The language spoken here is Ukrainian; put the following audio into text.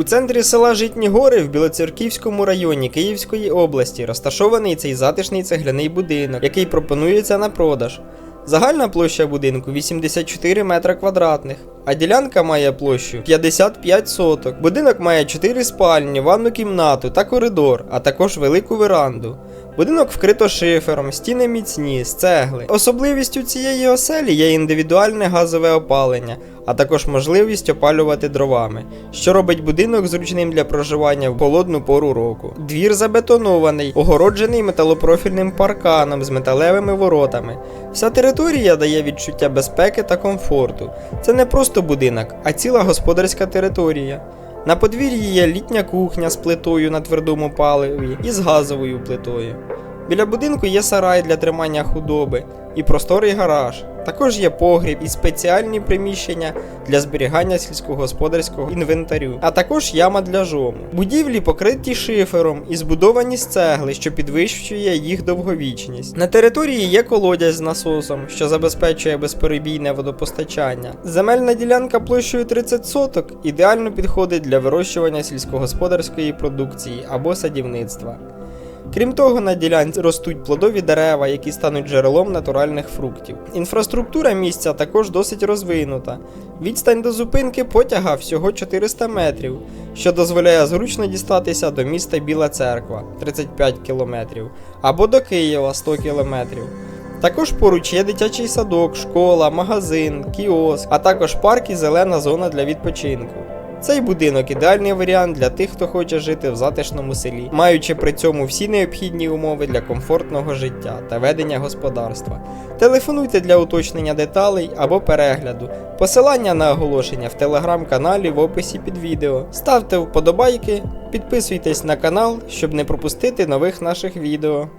У центрі села Житні Гори в Білоцерківському районі Київської області розташований цей затишний цегляний будинок, який пропонується на продаж. Загальна площа будинку 84 метра квадратних, а ділянка має площу 55 соток. Будинок має 4 спальні, ванну кімнату та коридор, а також велику веранду. Будинок вкрито шифером, стіни міцні, з цегли. Особливістю цієї оселі є індивідуальне газове опалення, а також можливість опалювати дровами, що робить будинок зручним для проживання в холодну пору року. Двір забетонований, огороджений металопрофільним парканом з металевими воротами. Вся територія дає відчуття безпеки та комфорту. Це не просто будинок, а ціла господарська територія. На подвір'ї є літня кухня з плитою на твердому паливі і з газовою плитою. Біля будинку є сарай для тримання худоби і просторий гараж. Також є погріб і спеціальні приміщення для зберігання сільськогосподарського інвентарю, а також яма для жому. Будівлі покриті шифером і збудовані з цегли, що підвищує їх довговічність. На території є колодязь з насосом, що забезпечує безперебійне водопостачання. Земельна ділянка площею 30 соток ідеально підходить для вирощування сільськогосподарської продукції або садівництва. Крім того, на ділянці ростуть плодові дерева, які стануть джерелом натуральних фруктів. Інфраструктура місця також досить розвинута. Відстань до зупинки потяга всього 400 метрів, що дозволяє зручно дістатися до міста Біла Церква 35 км або до Києва 100 км. Також поруч є дитячий садок, школа, магазин, кіоск, а також парк і зелена зона для відпочинку. Цей будинок ідеальний варіант для тих, хто хоче жити в затишному селі, маючи при цьому всі необхідні умови для комфортного життя та ведення господарства. Телефонуйте для уточнення деталей або перегляду. Посилання на оголошення в телеграм-каналі в описі під відео. Ставте вподобайки, підписуйтесь на канал, щоб не пропустити нових наших відео.